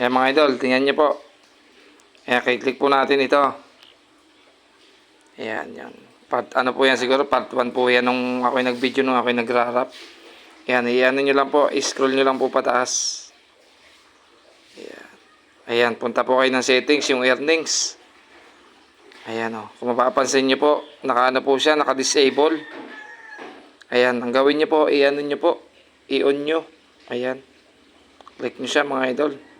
Ayan mga idol, tingnan nyo po. Ayan, kay-click po natin ito. Ayan, yan. Part, ano po yan siguro, part 1 po yan nung ako nag-video, nung ako nagra-rap. Ayan, iyan nyo lang po, scroll nyo lang po pataas. Ayan. Ayan, punta po kayo ng settings, yung earnings. Ayan o, kung mapapansin nyo po, naka-ano po siya, naka-disable. Ayan, ang gawin nyo po, i-ano nyo po, i-on nyo. Ayan. Click nyo siya mga idol.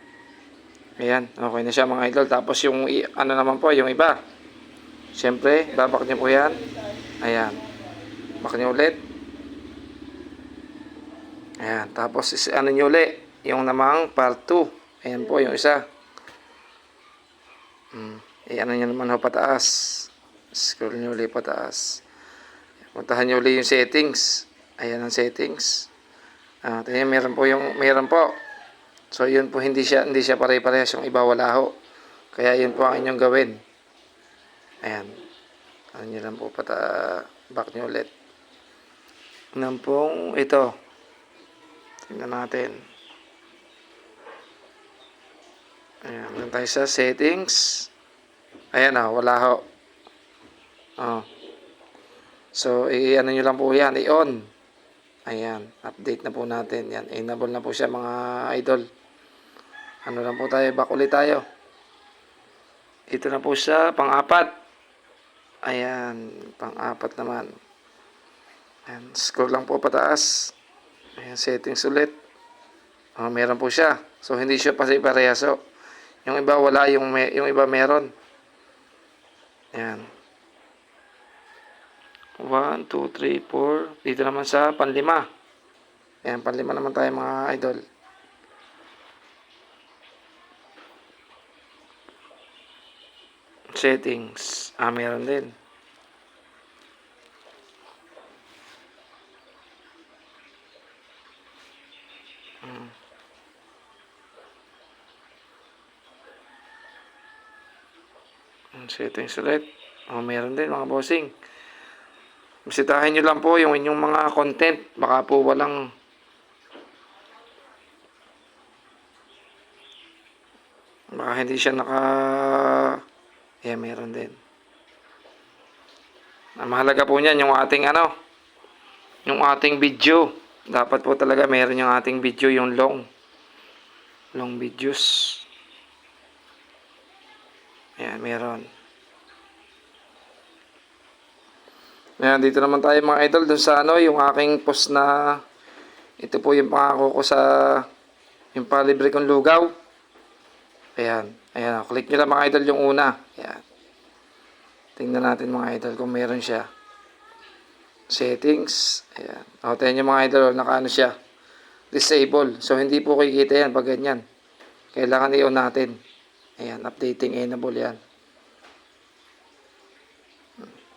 Ayan, okay na siya mga idol. Tapos yung, ano naman po, yung iba. Siyempre, babak nyo po yan. Ayan. Bak nyo ulit. Ayan, tapos is, ano nyo ulit, yung namang part 2. Ayan po, yung isa. Hmm. Eh, ano nyo naman ho pataas. Scroll nyo ulit pataas. Puntahan nyo ulit yung settings. Ayan ang settings. Ah, tingnan, meron po yung, meron po. So, yun po, hindi siya, hindi siya pare-parehas. Yung iba wala ho. Kaya yun po ang inyong gawin. Ayan. Ano nyo lang po, pata, back nyo ulit. Nan pong ito. Tingnan natin. Ayan, doon tayo sa settings. Ayan na, wala ho. Oh. So, i-ano nyo lang po yan, i-on. Ayan, update na po natin. Yan, enable na po siya mga idol. Ano lang po tayo, back ulit tayo. Ito na po siya, pang-apat. Ayan, pang-apat naman. Ayan, scroll lang po pataas. Ayan, settings ulit. Oh, meron po siya. So, hindi siya pasi parehaso. Yung iba wala, yung, may, yung iba meron. Ayan. 1, 2, 3, 4. Dito naman sa panlima. Ayan, panlima naman tayo mga idol. Settings. Ah, meron din. Hmm. Settings ulit. Oh, meron din mga bossing. Bisitahin nyo lang po yung inyong mga content. Baka po walang baka hindi siya naka yeah, meron din. Ang mahalaga po niyan yung ating ano yung ating video. Dapat po talaga meron yung ating video yung long long videos. Ayan, meron. Ayan, dito naman tayo mga idol dun sa ano, yung aking post na ito po yung pangako ko sa yung palibre kong lugaw. Ayan, ayan, click nyo lang mga idol yung una. Tingnan natin mga idol kung meron siya. Settings. Ayan. O, tingnan nyo mga idol, nakaano siya. Disable. So, hindi po kikita yan pag ganyan. Kailangan i-on natin. Ayan, updating enable yan.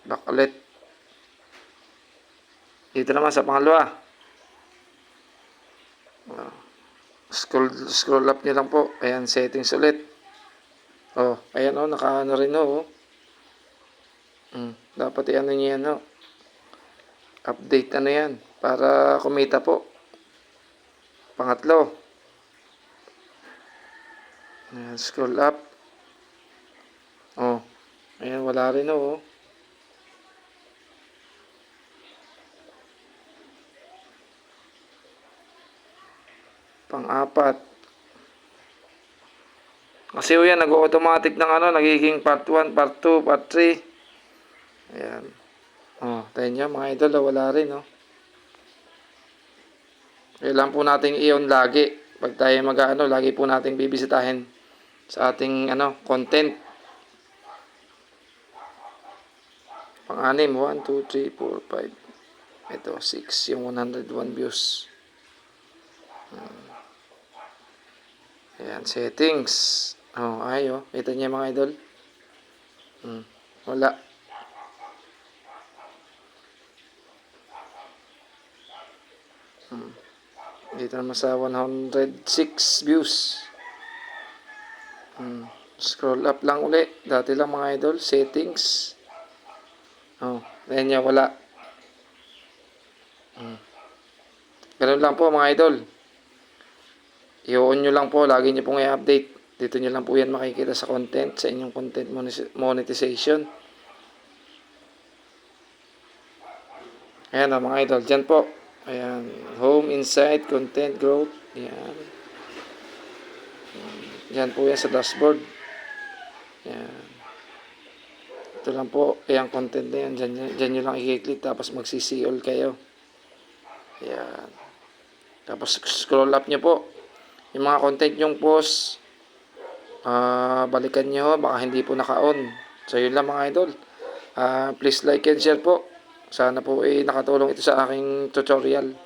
Back ulit. Dito naman sa pangalawa. Scroll, scroll up nyo lang po. Ayan, settings ulit. Oh, ayan oh, nakaano rin oh. Hmm, dapat i-ano nyo yan oh. Update ano yan. Para kumita po. Pangatlo. Ayan, scroll up. Oh, ayan, wala rin oh. Pang-apat. Kasi o yan, nag-automatic ng ano, nagiging part 1, part 2, part 3. Ayan. Oh, tayo nyo, mga idol, ah, wala rin, oh. Kailangan po nating i-on lagi. Pag tayo mag-ano, lagi po nating bibisitahin sa ating ano, content. Pang-anim, 1, 2, 3, 4, 5. Ito, 6, yung 101 views. Ayan, settings. Oh, ay, oh. Kita niya mga idol. Hmm. Wala. Hmm. Dito naman sa 106 views. Hmm. Scroll up lang uli. Dati lang mga idol. Settings. Oh, ayan niya, wala. Hmm. Ganun lang po mga idol. i-on nyo lang po, lagi nyo pong i-update. Dito nyo lang po yan makikita sa content, sa inyong content monetization. Ayan o mga idol, dyan po. Ayan, home, insight, content, growth. Ayan. Yan po yan sa dashboard. Ayan. Ito lang po, ayan content na yan. Dyan, dyan nyo lang i-click tapos magsisi-all kayo. Ayan. Tapos scroll up nyo po. Yung mga content yung post, ah balikan nyo, baka hindi po naka-on. So yun lang mga idol. Ah please like and share po. Sana po eh nakatulong ito sa aking tutorial.